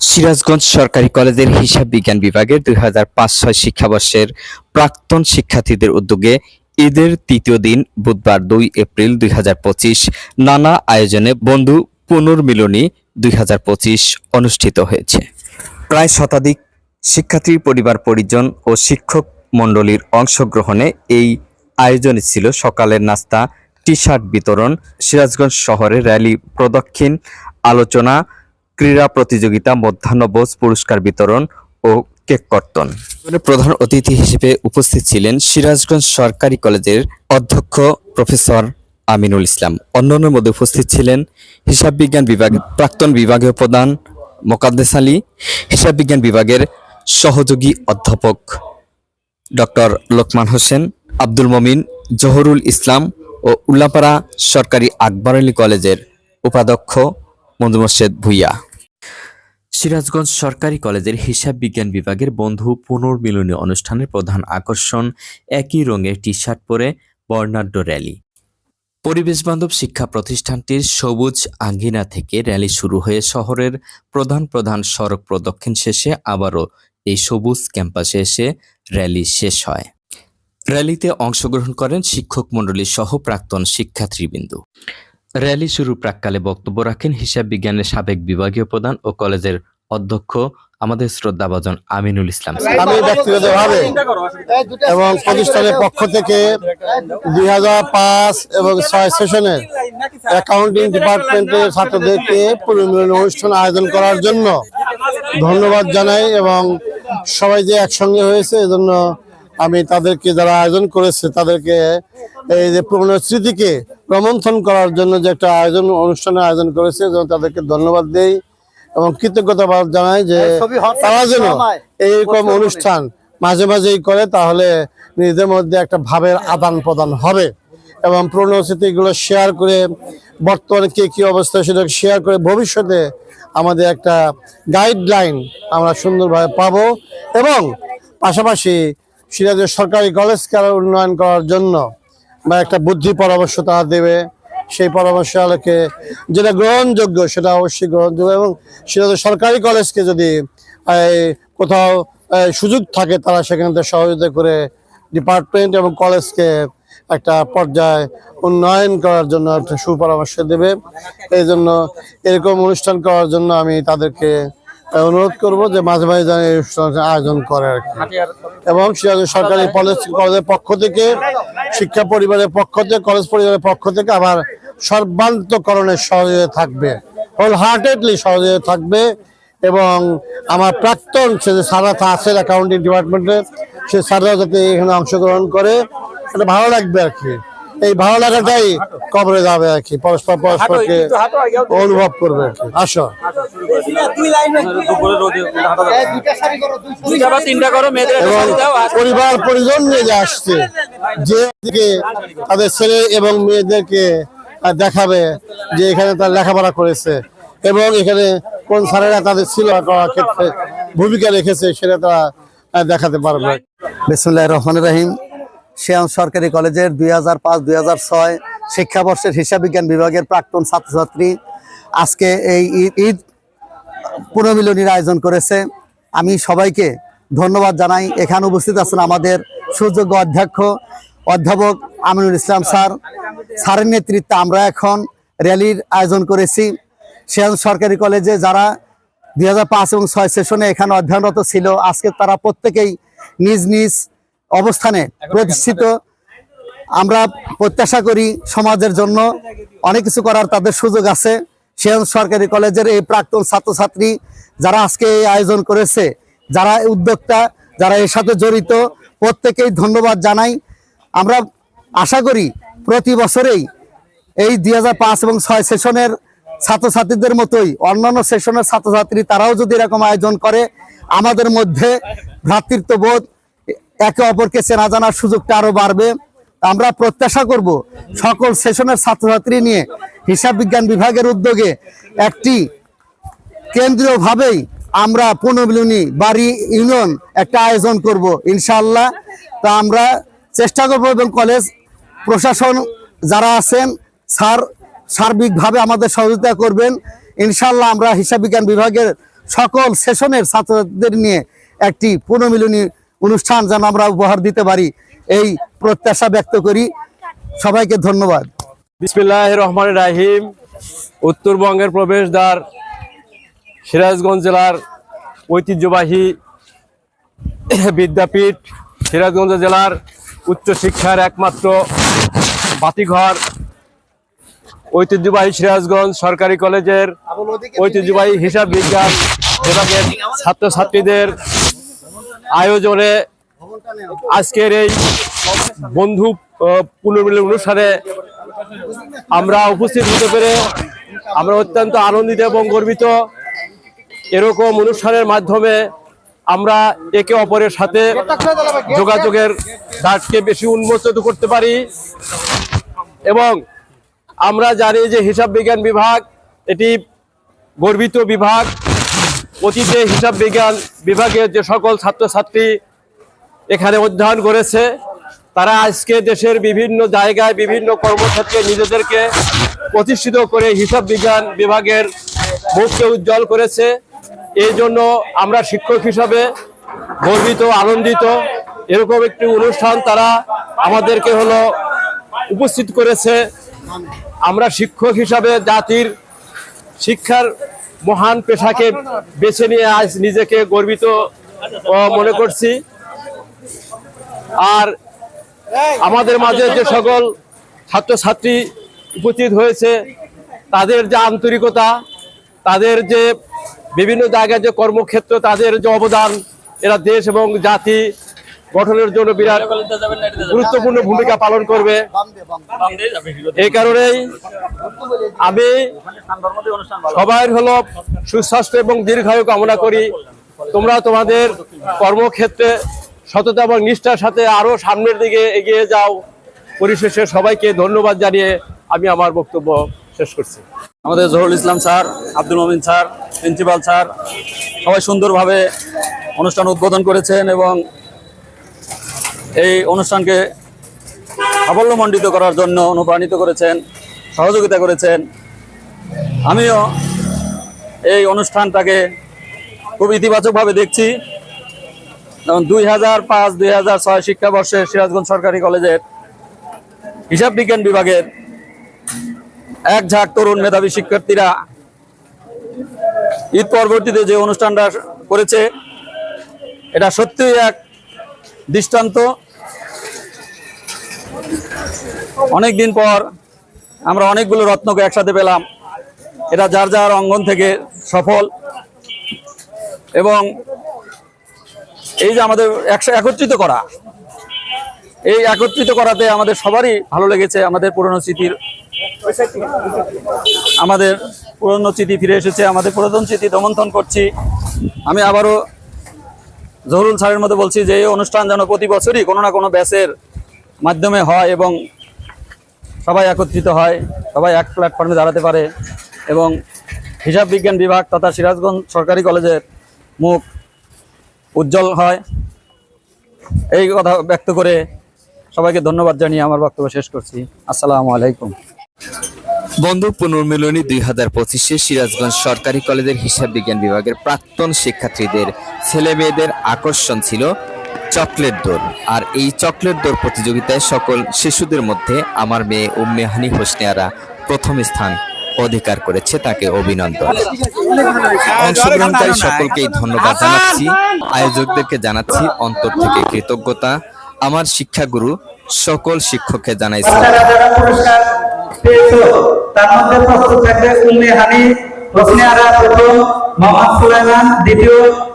সিরাজগঞ্জ সরকারি কলেজের হিসাব বিজ্ঞান বিভাগের দুই হাজার পাঁচ ছয় শিক্ষাবর্ষের প্রাক্তন শিক্ষার্থীদের উদ্যোগে ঈদের তৃতীয় দিন বুধবার দুই এপ্রিল দুই হাজার পঁচিশ নানা আয়োজনে বন্ধু পুনর্মিলনী দুই হাজার পঁচিশ অনুষ্ঠিত হয়েছে। প্রায় শতাধিক শিক্ষার্থীর পরিবার, পরিজন ও শিক্ষক মণ্ডলীর অংশগ্রহণে এই আয়োজনে ছিল সকালের নাস্তা টি শার্ট বিতরণ, সিরাজগঞ্জ শহরে র্যালি, প্রদক্ষিণ, আলোচনা ক্রীড়া প্রতিযোগিতা মধ্যাহ্নভোজ পুরস্কার বিতরণ ও কেক কর্তন। প্রধান অতিথি হিসেবে উপস্থিত ছিলেন সিরাজগঞ্জ সরকারি কলেজের অধ্যক্ষ প্রফেসর আমিনুল ইসলাম। অন্যান্যের মধ্যে উপস্থিত ছিলেন হিসাব বিজ্ঞান বিভাগ, প্রাক্তন বিভাগীয় প্রধান মোকাদ্দেস আলী, হিসাব বিজ্ঞান বিভাগের সহযোগী অধ্যাপক ডক্টর লোকমান হোসেন, আব্দুল মমিন, জহরুল ইসলাম ও উল্লাপাড়া সরকারি আকবর আলী কলেজের উপাধ্যক্ষ মঞ্জু মোর্শেদ ভুইয়া। সিরাজগঞ্জ সরকারি কলেজের হিসাব বিজ্ঞান বিভাগের বন্ধু পুনর্মিলনী অনুষ্ঠানের প্রধান আকর্ষণ একই রঙের টি শার্ট পরে বর্ণাঢ্য র্যালি। পরিবেশ বান্ধব শিক্ষা প্রতিষ্ঠানটির সবুজ আঙ্গিনা থেকে র্যালি শুরু হয়ে শহরের প্রধান প্রধান সড়ক প্রদক্ষিণ শেষে আবারও এই সবুজ ক্যাম্পাসে এসে র্যালি শেষ হয়। র্যালিতে অংশগ্রহণ করেন শিক্ষক মণ্ডলী সহ প্রাক্তন শিক্ষার্থীবৃন্দ। র্যালি শুরু প্রাককালে বক্তব্য রাখেন হিসাব বিজ্ঞানের সাবেক বিভাগীয় প্রধান ও কলেজের অধ্যক্ষ, আমাদের শ্রদ্ধাভাজন আমিনুল ইসলাম আমি ব্যক্তিগতভাবে এবং প্রতিষ্ঠানের পক্ষ থেকে দুই হাজার পাঁচ এবং ছয় সেশনের অ্যাকাউন্টিং ডিপার্টমেন্টের ছাত্রদেরকে পুনর্মিলন অনুষ্ঠান আয়োজন করার জন্য ধন্যবাদ জানাই এবং সবাই যে একসঙ্গে হয়েছে, এজন্য আমি তাদেরকে যারা আয়োজন করেছে তাদেরকে এই যে পুরনো স্মৃতিকে প্রমন্থন করার জন্য যে একটা আয়োজন অনুষ্ঠানের আয়োজন করেছে এজন্য তাদেরকে ধন্যবাদ দেই এবং কৃতজ্ঞতা জানাই যে তারা যেন এইরকম অনুষ্ঠান মাঝে মাঝেই করে তাহলে নিজেদের মধ্যে একটা ভাবের আদান প্রদান হবে এবং পুরনো স্মৃতিগুলো শেয়ার করে বর্তমানে কে কী অবস্থা সেটা শেয়ার করে ভবিষ্যতে আমাদের একটা গাইডলাইন আমরা সুন্দরভাবে পাবো এবং পাশাপাশি সিরাজের সরকারি কলেজকে আরও উন্নয়ন করার জন্য বা একটা বুদ্ধি পরামর্শ তারা দেবে, সেই পরামর্শ আলোকে যেটা গ্রহণযোগ্য সেটা অবশ্যই গ্রহণযোগ্য এবং তো সরকারি কলেজকে যদি কোথাও সুযোগ থাকে তারা সেখান থেকে সহযোগিতা করে ডিপার্টমেন্ট এবং কলেজকে একটা পর্যায়ে উন্নয়ন করার জন্য একটা সুপরামর্শ দেবে। এই জন্য এরকম অনুষ্ঠান করার জন্য আমি তাদেরকে অনুরোধ করব যে মাঝে মাঝে যেন এই অনুষ্ঠান আয়োজন করে আর কি। এবং সরকারি কলেজ কলেজের পক্ষ থেকে শিক্ষা পরিবারের পক্ষ থেকে কলেজ পরিবারের পক্ষ থেকে আবার সর্বান্তকরণের সহযোগিতা থাকবে। হোল হার্টেডলি সহযোগিতা থাকবে এবং আমার প্রাক্তন সে যে সারা আছে অ্যাকাউন্টিং ডিপার্টমেন্টের সে সারা যাতে এখানে অংশগ্রহণ করে এটা ভালো লাগবে আর কি। এই ভালো লাগাটাই কবরে যাবে আর কি পরস্পর পরস্পরকে অনুভব করবে আর কি। আসো। দুইটা বা তিনটা করো মেয়েদের একটা এবং আর পরিবার পরিজন নিয়ে যে আসছে যে দিকে তাদের ছেলে এবং মেয়েদেরকে দেখাবে যে এখানে তার লেখাপড়া করেছে এবং এখানে কোন স্যারেরা তাদের ছিল করার ক্ষেত্রে ভূমিকা রেখেছে সেটা তারা দেখাতে পারবে। বিসমুল্লাহ রহমান রাহিম। শিয়াম সরকারি কলেজের দুই হাজার পাঁচ, দুই হাজার ছয় শিক্ষাবর্ষের হিসাব বিজ্ঞান বিভাগের প্রাক্তন ছাত্রছাত্রী আজকে এই ঈদ পুনর্মিলনীর আয়োজন করেছে। আমি সবাইকে ধন্যবাদ জানাই। এখানে উপস্থিত আছেন আমাদের সুযোগ্য অধ্যক্ষ, অধ্যাপক আমিনুল ইসলাম স্যার। স্যারের নেতৃত্বে আমরা এখন র্যালির আয়োজন করেছি। শিয়াম সরকারি কলেজে যারা দুই হাজার পাঁচ এবং ছয় সেশনে এখানে অধ্যয়নরত ছিল, আজকে তারা প্রত্যেকেই নিজ নিজ অবস্থানে প্রতিষ্ঠিত। আমরা প্রত্যাশা করি সমাজের জন্য। অনেক কিছু করার তাদের সুযোগ আছে। সেন সরকারি কলেজের এই প্রাক্তন ছাত্রছাত্রী যারা আজকে এই আয়োজন করেছে যারা উদ্যোক্তা যারা এর সাথে জড়িত প্রত্যেকেই ধন্যবাদ জানাই। আমরা আশা করি প্রতি বছরেই এই দুই পাঁচ এবং ছয় সেশনের ছাত্রছাত্রীদের মতোই অন্যান্য সেশনের ছাত্রছাত্রী তারাও যদি এরকম আয়োজন করে আমাদের মধ্যে ভ্রাতৃত্ববোধ একে অপরকে চেনা জানার সুযোগটা আরও বাড়বে। আমরা প্রত্যাশা করব সকল সেশনের ছাত্রছাত্রী নিয়ে হিসাব বিজ্ঞান বিভাগের উদ্যোগে একটি কেন্দ্রীয়ভাবেই আমরা পুনর্মিলনী বাড়ি ইউনিয়ন একটা আয়োজন করব ইনশাল্লাহ তা আমরা চেষ্টা করব এবং কলেজ প্রশাসন যারা আছেন, স্যার সার্বিকভাবে আমাদের সহযোগিতা করবেন। ইনশাল্লাহ আমরা হিসাব বিজ্ঞান বিভাগের সকল সেশনের ছাত্রদের নিয়ে একটি পুনর্মিলনী অনুষ্ঠান যেন আমরা উপহার দিতে পারি এই প্রত্যাশা ব্যক্ত করি। সবাইকে ধন্যবাদ। বিসমিল্লাহ রহমান রাহিম। উত্তরবঙ্গের প্রবেশদ্বার সিরাজগঞ্জ জেলার ঐতিহ্যবাহী বিদ্যাপীঠ সিরাজগঞ্জ জেলার উচ্চশিক্ষার একমাত্র বাতিঘর। ঐতিহ্যবাহী সিরাজগঞ্জ সরকারি কলেজের ঐতিহ্যবাহী হিসাব বিজ্ঞান বিভাগের ছাত্রছাত্রীদের আয়োজনে আজকের এই বন্ধু পুনর্মিলন অনুষ্ঠানে আমরা উপস্থিত হতে পেরে আমরা অত্যন্ত আনন্দিত এবং গর্বিত। এরকম অনুষ্ঠানের মাধ্যমে আমরা একে অপরের সাথে যোগাযোগের দাঁতকে বেশি উন্মোচিত করতে পারি এবং আমরা জানি যে হিসাব বিজ্ঞান বিভাগ, এটি গর্বিত বিভাগ। অতীতে হিসাব বিজ্ঞান বিভাগের যে সকল ছাত্রছাত্রী এখানে অধ্যয়ন করেছে, তারা আজকে দেশের বিভিন্ন জায়গায় বিভিন্ন কর্মক্ষেত্রে নিজেদেরকে প্রতিষ্ঠিত করে হিসাব বিজ্ঞান বিভাগের মুখকে উজ্জ্বল করেছে। এই জন্য আমরা শিক্ষক হিসাবে গর্বিত, আনন্দিত। এরকম একটি অনুষ্ঠান তারা আমাদেরকে হলো উপস্থিত করেছে। আমরা শিক্ষক হিসাবে জাতির শিক্ষার মহান পেশাকে বেছে নিয়ে আজ নিজেকে গর্বিত মনে করছি। আর আমাদের মাঝে যে সকল ছাত্রছাত্রী উপস্থিত হয়েছে, তাদের যে আন্তরিকতা, তাদের যে বিভিন্ন জায়গায় যে কর্মক্ষেত্র, তাদের যে অবদান, এরা দেশ এবং জাতি গঠনের জন্য বিরাট গুরুত্বপূর্ণ ভূমিকা পালন করবে। এই কারণেই আমি সবাই হলো সুস্বাস্থ্য এবং দীর্ঘায়ু কামনা করি। তোমরা তোমাদের কর্মক্ষেত্রে সততা এবং নিষ্ঠার সাথে আরও সামনের দিকে এগিয়ে যাও। পরিশেষে সবাইকে ধন্যবাদ জানিয়ে আমি আমার বক্তব্য শেষ করছি। আমাদের Zahurul Islam sir, Abdul Momin sir, principal sir, সবাই সুন্দরভাবে অনুষ্ঠান উদ্বোধন করেছেন এবং এই অনুষ্ঠানকে সাফল্যমণ্ডিত করার জন্য অনুপ্রাণিত করেছেন, সহযোগিতা করেছেন। আমিও এই অনুষ্ঠানটাকে খুব ইতিবাচকভাবে দেখছি। যেমন দুই হাজার পাঁচ, দুই হাজার ছয় শিক্ষাবর্ষে সিরাজগঞ্জ সরকারি কলেজের হিসাব বিজ্ঞান বিভাগের এক ঝাঁক তরুণ মেধাবী শিক্ষার্থীরা ঈদ পরবর্তীতে যে অনুষ্ঠানটা করেছে, এটা সত্যিই এক দৃষ্টান্ত। অনেক দিন পর আমরা অনেকগুলো রত্নকে একসাথে পেলাম। এটা যার যার অঙ্গন থেকে সফল। এবং এই যে আমাদের একসা একত্রিত করা। এই একত্রিত করাতে আমাদের সবারই ভালো লেগেছে। আমাদের পুরনো স্মৃতির আমাদের পুরনো স্মৃতি ফিরে এসেছে। আমাদের পুরাতন স্মৃতি দমন্থন করছি। আমি আবারও জহুরুল স্যারের মতো বলছি যে, এই অনুষ্ঠান যেন প্রতি বছরই কোনো না কোনো ব্যাচের মাধ্যমে হয় এবং সবাই একত্রিত হয়, সবাই এক প্ল্যাটফর্মে দাঁড়াতে পারে এবং হিসাব বিজ্ঞান বিভাগ তথা সিরাজগঞ্জ সরকারি কলেজের মুখ উজ্জ্বল হয়। এই কথা ব্যক্ত করে সবাইকে ধন্যবাদ জানিয়ে আমার বক্তব্য শেষ করছি। আসসালামু আলাইকুম। বন্ধু, পুনর্মিলনী দুই হাজার পঁচিশে সিরাজগঞ্জ সরকারি কলেজের হিসাব বিজ্ঞান বিভাগের প্রাক্তন শিক্ষার্থীদের ছেলে মেয়েদের আকর্ষণ ছিল। চকলেট দৌড় আর এই চকলেট দৌড় প্রতিযোগিতায় সকল শিশুদের মধ্যে আমার মেয়ে উম্মে হানি হোসনিয়ারা প্রথম স্থান অধিকার করেছে তাকে অভিনন্দন। অংশগ্রহণকারী সকলকেই ধন্যবাদ জানাচ্ছি। আয়োজকদেরকে জানাচ্ছি অন্তর থেকে কৃতজ্ঞতা। আমার শিক্ষাগুরু সকল শিক্ষককে জানাইছি। বাচ্চারা যারা পুরস্কার পেয়েছ। তার মধ্যে প্রস্তুত থাকবে উম্মে হানি হোসনিয়ারা প্রথম মোহাম্মদ সুলাইমান দ্বিতীয়।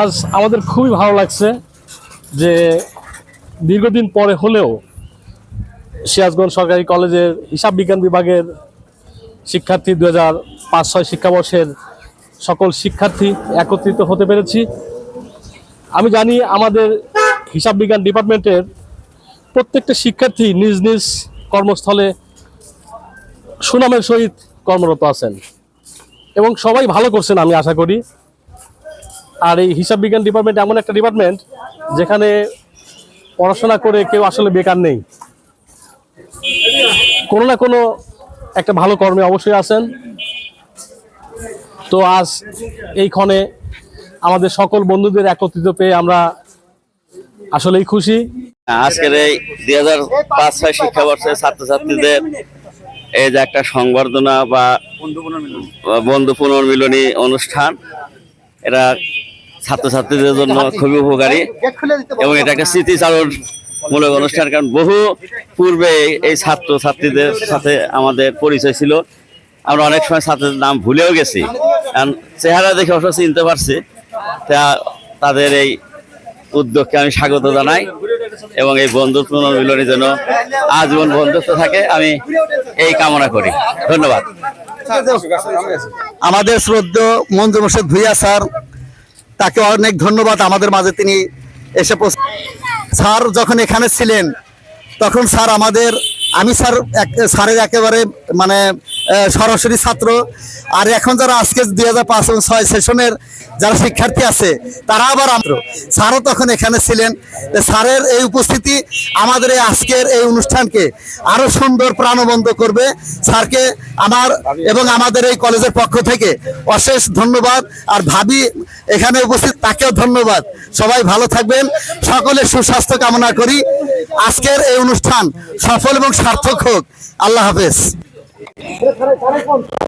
আজ আমাদের খুবই ভালো লাগছে যে দীর্ঘদিন পরে হলেও সিরাজগঞ্জ সরকারি কলেজের হিসাব বিজ্ঞান বিভাগের শিক্ষার্থী দু হাজার পাঁচ ছয় শিক্ষাবর্ষের সকল শিক্ষার্থী একত্রিত হতে পেরেছি। আমি জানি আমাদের হিসাব বিজ্ঞান ডিপার্টমেন্টের প্রত্যেকটা শিক্ষার্থী নিজ নিজ কর্মস্থলে সুনামের সহিত কর্মরত আছেন। এবং সবাই ভালো করছেন আমি আশা করি। আর এই হিসাব বিজ্ঞান ডিপার্টমেন্ট এমন একটা ডিপার্টমেন্ট যেখানে পড়াশোনা করে কেউ আসলে বেকার নেই। কোনো না কোনো একটা ভালো কর্মে অবশ্যই আছেন। তো আজ এইক্ষণে আমাদের সকল বন্ধুদের একত্রিত পেয়ে আমরা আসলেই খুশি। আজকের এই দুই হাজার পাঁচ ছয় শিক্ষাবর্ষের ছাত্রছাত্রীদের এই যে একটা সংবর্ধনা বা বন্ধু পুনর্মিলনী অনুষ্ঠান, এটা ছাত্রছাত্রীদের জন্য খুবই উপকারী এবং এটা একটা অনুষ্ঠান, কারণ বহু পূর্বে এই ছাত্র ছাত্রীদের সাথে আমাদের পরিচয় ছিল। আমরা অনেক সময় ছাত্রদের নাম ভুলেও গেছি, কারণ চেহারা দেখে অবশ্য চিনতে পারছি। তা তাদের এই উদ্যোগকে আমি স্বাগত জানাই এবং এই বন্ধুত্ব পুনর্মিলনের জন্য আজীবন বন্ধুত্ব থাকে, আমি এই কামনা করি। ধন্যবাদ। আমাদের শ্রদ্ধ মঞ্জু মোর্শেদ ভুইয়া স্যার, তাকে অনেক ধন্যবাদ। আমাদের মাঝে তিনি এসে স্যার যখন এখানে ছিলেন, তখন স্যার আমাদের আমি স্যার স্যারের একেবারে মানে সরাসরি ছাত্র। আর এখন যারা আজকে দুই হাজার পাঁচ এবং ছয় সেশনের যারা শিক্ষার্থী আছে, তারা আবার আমরা স্যারও তখন এখানে ছিলেন। স্যারের এই উপস্থিতি আমাদের এই আজকের এই অনুষ্ঠানকে আরও সুন্দর প্রাণবন্ত করবে। স্যারকে আমার এবং আমাদের এই কলেজের পক্ষ থেকে অশেষ ধন্যবাদ। আর ভাবি এখানে উপস্থিত, তাকেও ধন্যবাদ। সবাই ভালো থাকবেন। সকলের সুস্বাস্থ্য কামনা করি। আজকের এই অনুষ্ঠান সফল এবং সার্থক হোক। আল্লাহ হাফেজ। সাড়ে পঞ্চাশ